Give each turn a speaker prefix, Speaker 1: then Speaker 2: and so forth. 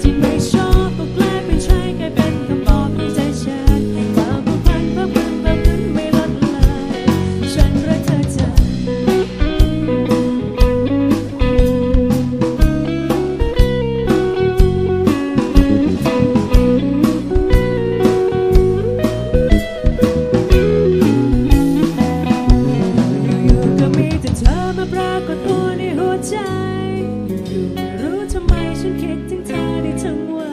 Speaker 1: ที่ไม่ชอบก็กลายเป็นใช่กลายเป็นคำตอบในใจฉันความผูกพันเพิ่มขึ้นเพิ่มขึ้นไม่ลดละฉันรักเธอจังยู่มีแต่เธอมาปรากฏตัวในหัวใจไม่รู้ทำไมฉันคิด 沉默